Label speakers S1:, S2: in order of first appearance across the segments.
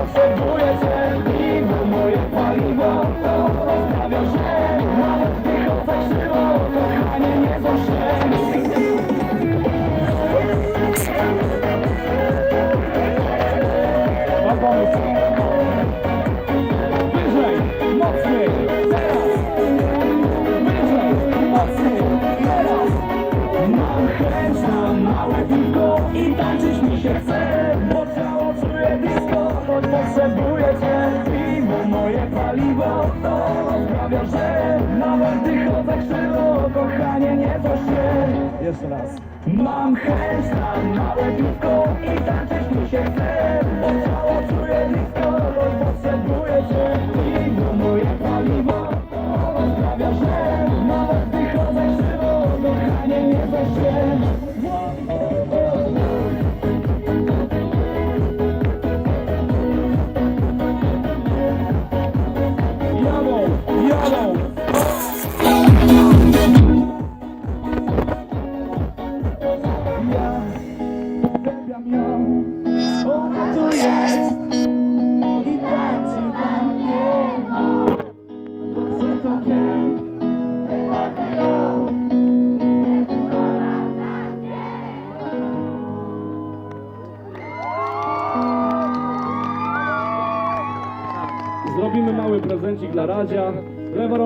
S1: no potrzebuję Jeszcze raz. Mam chęć na małe piwko i tańczyć mi się chce. Bo czuje disco, choć potrzebuję cię.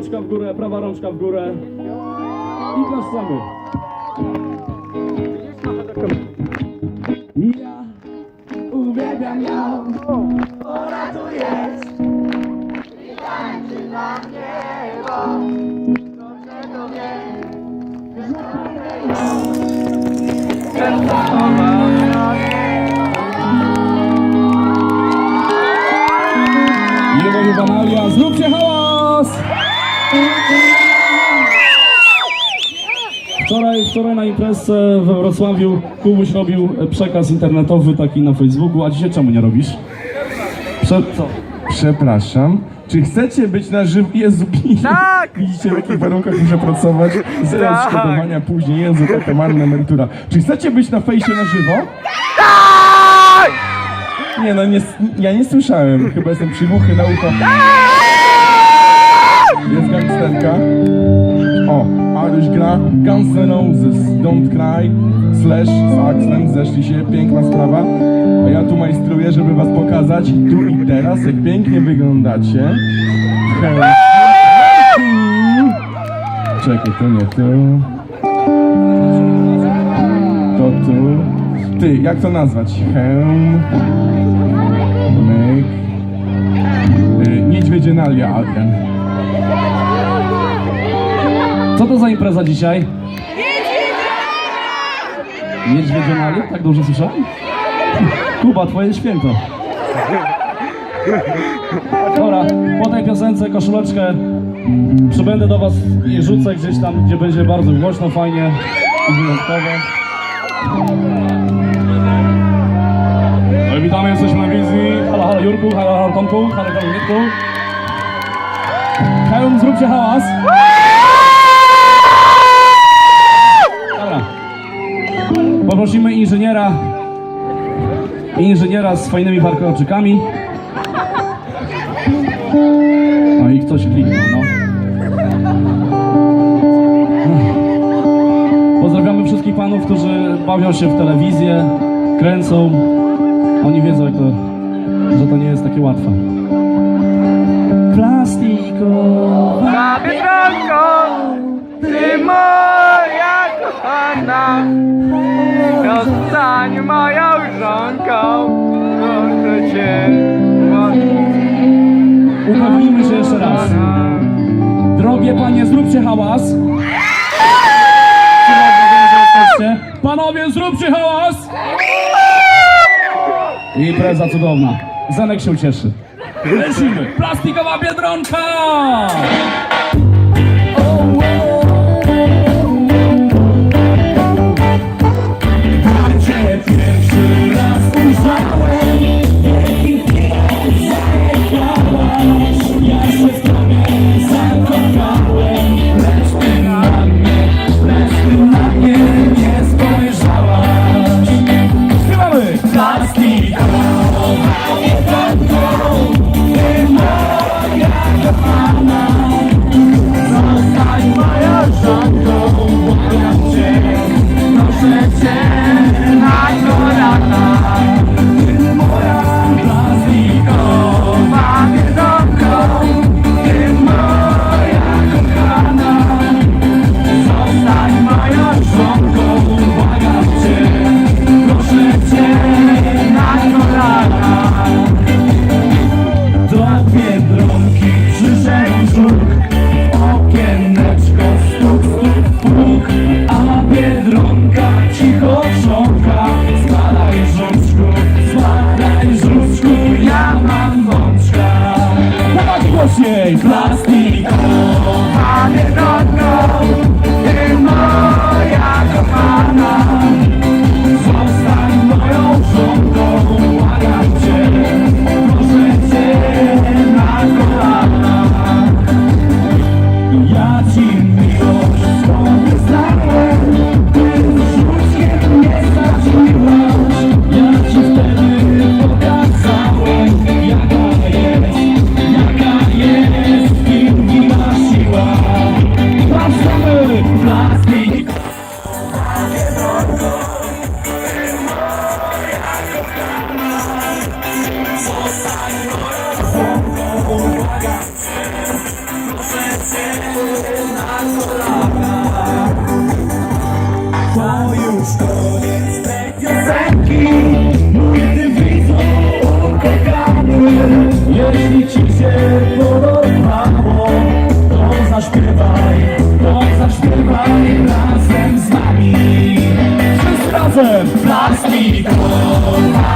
S2: Rączka w górę, prawa rączka w górę. I klaszczemy.
S1: ja uwielbiam ją, ona tu jest.
S2: Jego Juvenalia, zróbcie hałas! Wczoraj, na imprezce we Wrocławiu Kubuś robił przekaz internetowy taki na Facebooku, a dzisiaj czemu nie robisz? Prze co?
S3: Przepraszam. Czy chcecie być na żywo? Jezu, tak! Widzicie w jakich warunkach muszę pracować? Zero
S4: Tak.
S3: odszkodowania później, Jezu, taka marna emerytura. Czy chcecie być na fejsie na żywo?
S4: Tak!
S3: Nie no, nie, ja nie słyszałem. Chyba jestem przygłuchy na ucho. Jest gangsterka. O, Aruś gra Guns N' Roses, Don't Cry, Slash z Axlem, zeszli się, piękna sprawa. A ja tu majstruję, żeby was pokazać tu i teraz, jak pięknie wyglądacie. Czekaj, to nie tu. To tu. Ty, jak to nazwać? Hełm. Myk. Y, Niedźwiedzienalia, Adrian.
S2: Co to za impreza dzisiaj? Niedźwiedzionalia? Tak dobrze słyszałem? Kuba, twoje święto. Dobra, po tej piosence koszuleczkę przybędę do was i rzucę gdzieś tam, gdzie będzie bardzo głośno, fajnie i wyjątkowo. No witamy, jesteśmy na wizji. Halo, halo Jurku, halo, halo Tomku, halo, halo Mirku. Hełm, zróbcie hałas. Poprosimy inżyniera inżyniera z fajnymi warkoczykami. No i ktoś kliknął, no. Pozdrawiamy wszystkich panów, którzy bawią się w telewizję, kręcą. Oni wiedzą, jak to, że to nie jest takie łatwe. Plastikowa.
S4: Na Biedronko, ty moja kochana, Zostań moją żonką, proszę cię.
S2: Upomnijmy się jeszcze raz. Drogie panie, zróbcie hałas.
S1: Panowie, zróbcie hałas! I preza cudowna. Zenek się ucieszy. Lecimy. Plastikowa biedronka!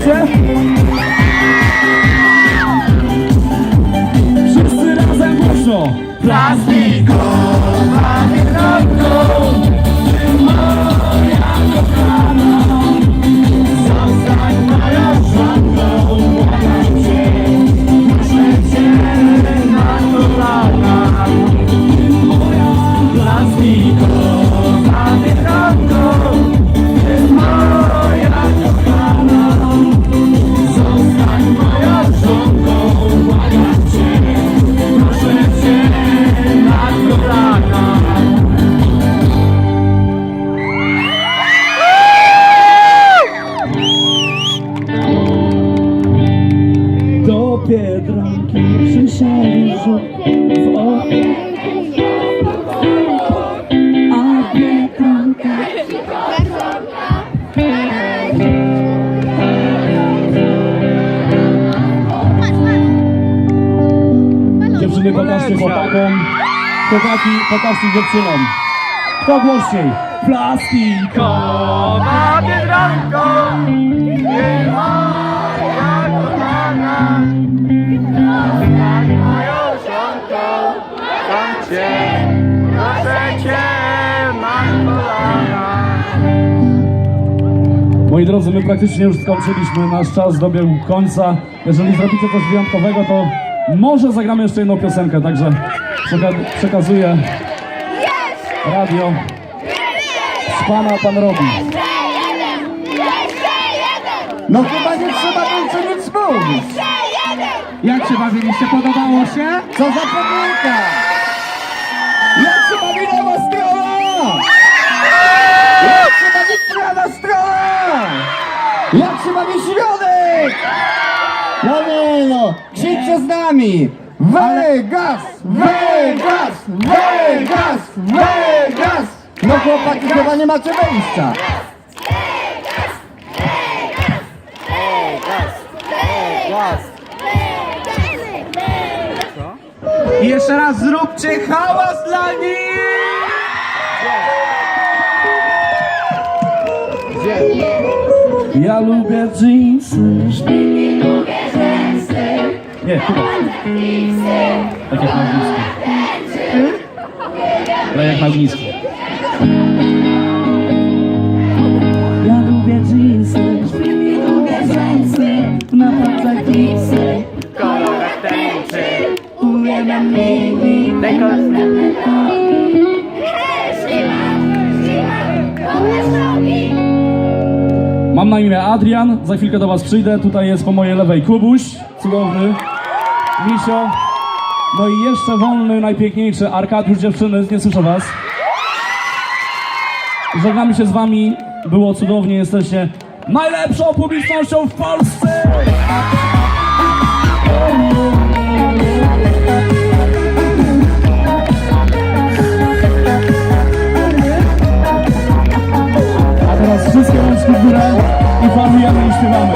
S5: 学 słyszałem, że w
S1: oknie A biedronka Dziewczyny pokażcie chłopakom. Chłopaki pokażcie dziewczynom. Kto głośniej?
S6: Plastikowa biedronka
S1: Moi drodzy, my praktycznie już skończyliśmy, nasz czas dobiegł końca. Jeżeli zrobicie coś wyjątkowego, to może zagramy jeszcze jedną piosenkę, także przeka przekazuję radio. Z pana pan robi.
S6: No chyba nie trzeba więcej nic mówić.
S7: Jak się bawiliście? Podobało się?
S6: Co za pomyłka! Jak się bawiliście? Się bawi środek? No nie no, krzyczcie z nami! Vegas! Vegas! Vegas! Vegas! No chłopaki, chyba nie macie wyjścia.
S7: I jeszcze raz zróbcie hałas dla nich!
S1: Ja lubię jeansy. Nie, chyba. Tak jak na ognisku. Tak jak na ognisku. Na imię Adrian, za chwilkę do was przyjdę. Tutaj jest po mojej lewej Kubuś, cudowny, Misio. No i jeszcze wolny, najpiękniejszy Arkadiusz dziewczyny, nie słyszę was. Żegnamy się z wami, było cudownie, jesteście najlepszą publicznością w Polsce! Wszystkie rączki w górę i falujemy i śpiewamy.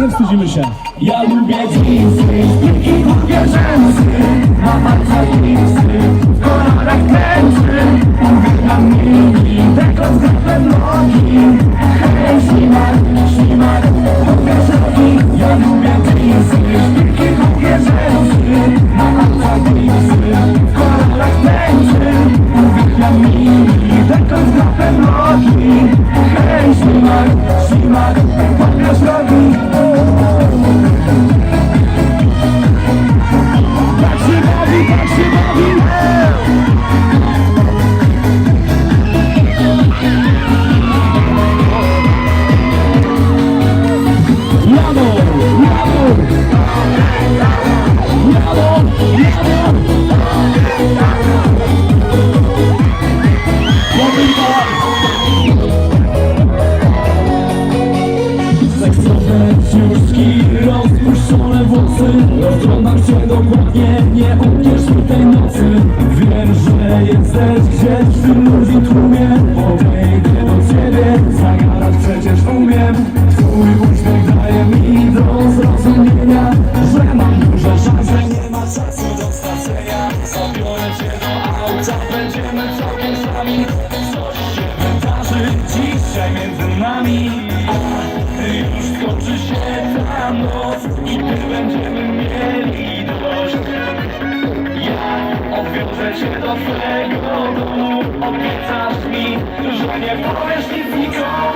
S1: Nie wstydzimy się. Ja lubię jeansy i lubię rzęsy. Na palcach jeansy, w kolorach tęczy. Że mam duże szanse, nie ma czasu do stracenia Zabiorę cię do auta, będziemy całkiem sami Coś się wydarzy dzisiaj między nami już skończy się ta noc i my będziemy mieli dość Ja odwiozę cię do twojego domu Obiecasz mi, że nie powiesz nic nikomu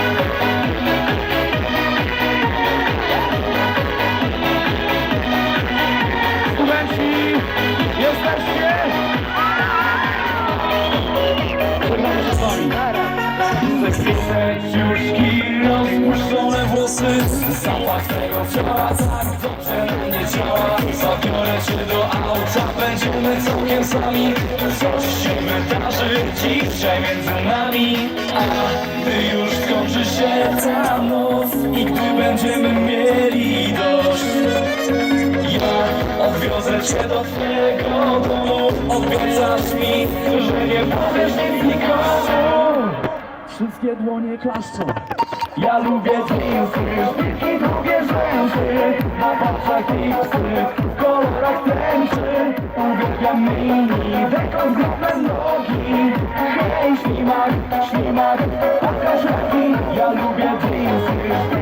S1: Seksowne ciuszki, rozpuszczone włosy. Zapach tego ciała tak dobrze mnie działa. Zabiorę cię do auta, będziemy całkiem sami. Coś się wydarzy dzisiaj między nami. A gdy już skończy się ta noc I gdy będziemy mieli dość odwiozę cię do twojego domu. Obiecasz mi, że nie powiesz nic nikomu. Wszystkie dłonie klaszczą. Ja lubię jeansy i lubię rzęsy. Na palcach jeansy, w kolorach tęczy Uwielbiam mini, dekot z nogi. Hej, ślimak, ślimak, pokaż nogi Ja lubię jeansy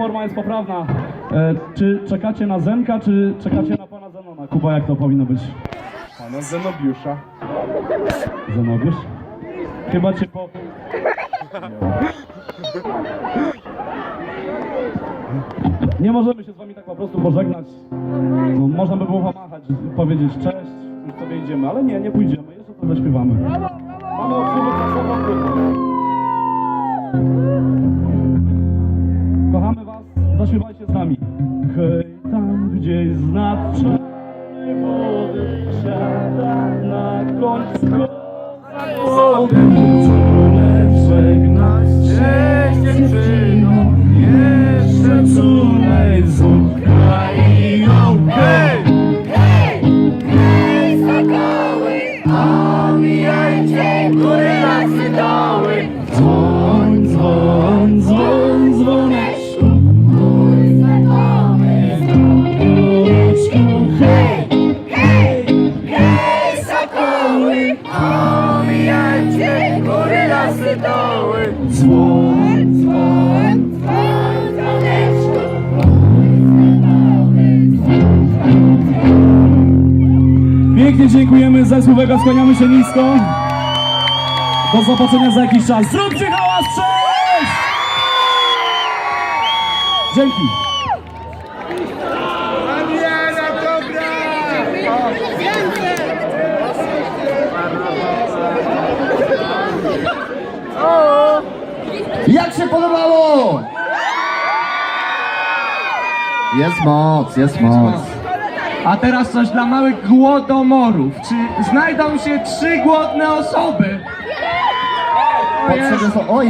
S1: forma jest poprawna. E, czy czekacie na Zenka, czy czekacie na pana Zenona? Kuba, jak to powinno być?
S3: Pana Zenobiusza.
S1: Zenowiusz? Chyba cię po... Nie możemy się z wami tak po prostu pożegnać. No, można by było pomachać, powiedzieć cześć, już sobie idziemy, ale nie, nie pójdziemy, jeszcze to zaśpiewamy. Mamy czasową grupę. Kochamy was, zaśpiewajcie z nami. Hej, tam gdzieś z nad czarnej wody siada na końcu wody. Czule żegnać cię dziewczyno, jeszcze czulej z Ukrainą. Hej, dziękujemy, zespół Vega, skłaniamy się nisko. Do zobaczenia za jakiś czas. Zróbcie hałas, cześć! Dzięki.
S6: Jak się podobało? Jest moc, jest moc.
S7: A teraz coś dla małych głodomorów. Czy znajdą się trzy głodne osoby?
S6: Potrzebne są... Oj,